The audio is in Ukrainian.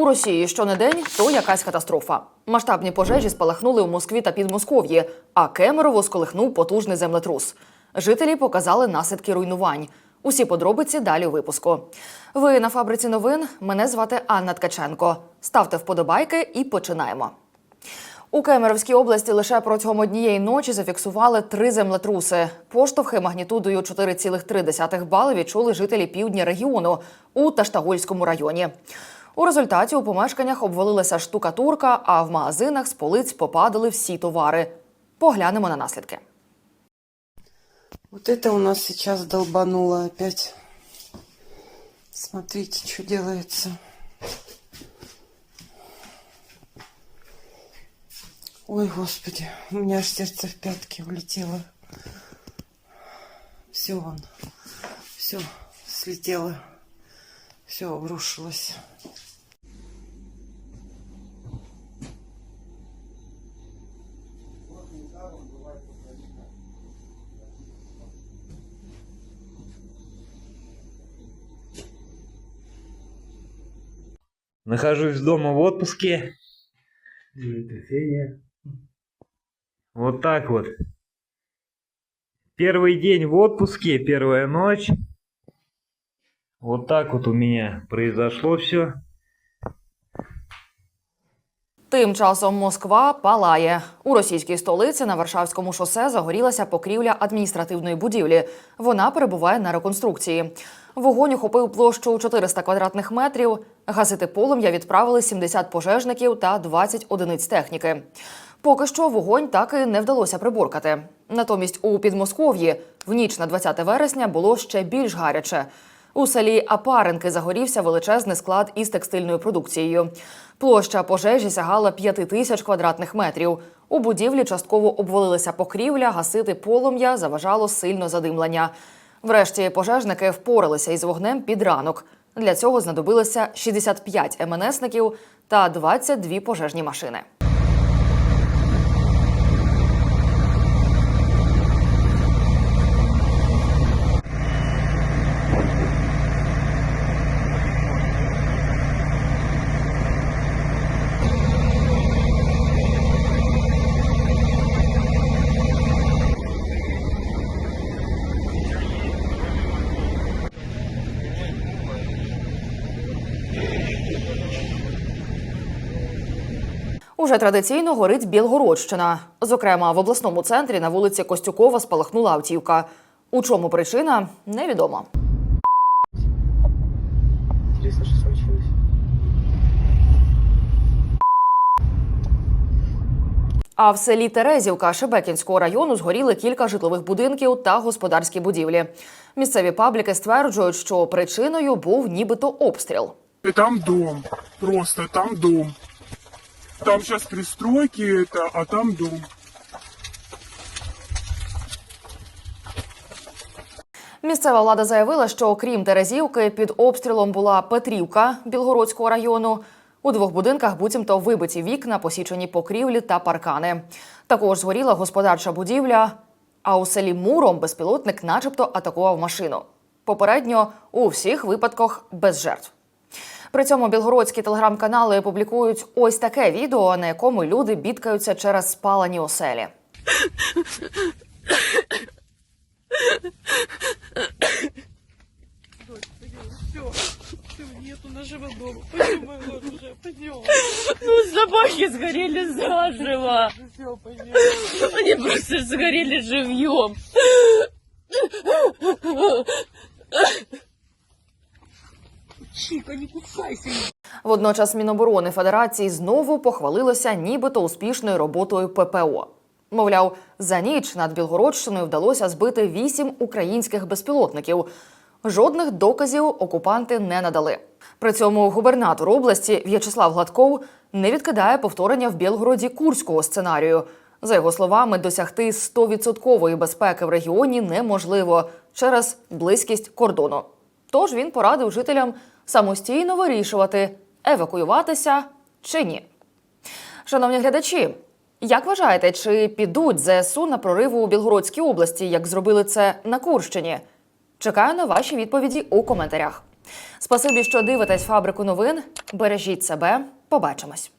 У Росії щонедень то якась катастрофа. Масштабні пожежі спалахнули у Москві та Підмосков'ї, а Кемерово сколихнув потужний землетрус. Жителі показали наслідки руйнувань. Усі подробиці далі у випуску. Ви на фабриці новин. Мене звати Анна Ткаченко. Ставте вподобайки і починаємо. У Кемеровській області лише протягом однієї ночі зафіксували три землетруси. Поштовхи магнітудою 4,3 бали відчули жителі півдня регіону у Таштагольському районі. У результаті у помешканнях обвалилася штукатурка, а в магазинах з полиць попадали всі товари. Поглянемо на наслідки. Вот это у нас сейчас долбануло опять. Смотрите, что делается. Ой, господи, у меня аж сердце в пятки улетело. Все вон, все слетело, все обрушилось. Нахожусь дома в отпуске. Вот так вот. Первый день в отпуске, первая ночь. Вот так вот у меня произошло все. Тим часом Москва палає. У російській столиці на Варшавському шосе загорілася покрівля адміністративної будівлі. Вона перебуває на реконструкції. Вогонь охопив площу 400 квадратних метрів. Гасити полум'я відправили 70 пожежників та 20 одиниць техніки. Поки що вогонь так і не вдалося приборкати. Натомість у Підмосков'ї в ніч на 20 вересня було ще більш гаряче. У селі Апаренки загорівся величезний склад із текстильною продукцією. Площа пожежі сягала 5 тисяч квадратних метрів. У будівлі частково обвалилася покрівля, гасити полум'я заважало сильно задимлення. Врешті пожежники впоралися із вогнем під ранок. Для цього знадобилося 65 МНСників та 22 пожежні машини. Уже традиційно горить Білгородщина. Зокрема, в обласному центрі на вулиці Костюкова спалахнула автівка. У чому причина случилось? А в селі Терезівка Шебекінського району згоріли кілька житлових будинків та господарські будівлі. Місцеві пабліки стверджують, що причиною був нібито обстріл. Там дом. Просто там дом. Там сейчас пристройки это, а там дом. Місцева влада заявила, що окрім Терезівки під обстрілом була Петрівка Білгородського району. У двох будинках буцімто вибиті вікна, посічені покрівлі та паркани. Також згоріла господарча будівля. А у селі Муром безпілотник, начебто, атакував машину. Попередньо у всіх випадках без жертв. При цьому білгородські телеграм-канали публікують ось таке відео, на якому люди бідкаються через спалені оселі. Нету нашего дома. Пойдем. Ну, собаки сгорели заживо. Они просто сгорели живьем. Чика, не кусайся. Водночас Міноборони Федерації знову похвалилося нібито успішною роботою ППО. Мовляв, за ніч над Білгородщиною вдалося збити вісім українських безпілотників. Жодних доказів окупанти не надали. При цьому губернатор області В'ячеслав Гладков не відкидає повторення в Білгороді курського сценарію. За його словами, досягти 100% безпеки в регіоні неможливо через близькість кордону. Тож він порадив жителям самостійно вирішувати, евакуюватися чи ні. Шановні глядачі, як вважаєте, чи підуть ЗСУ на прориву у Білгородській області, як зробили це на Курщині? Чекаю на ваші відповіді у коментарях. Спасибі, що дивитесь фабрику новин. Бережіть себе. Побачимось.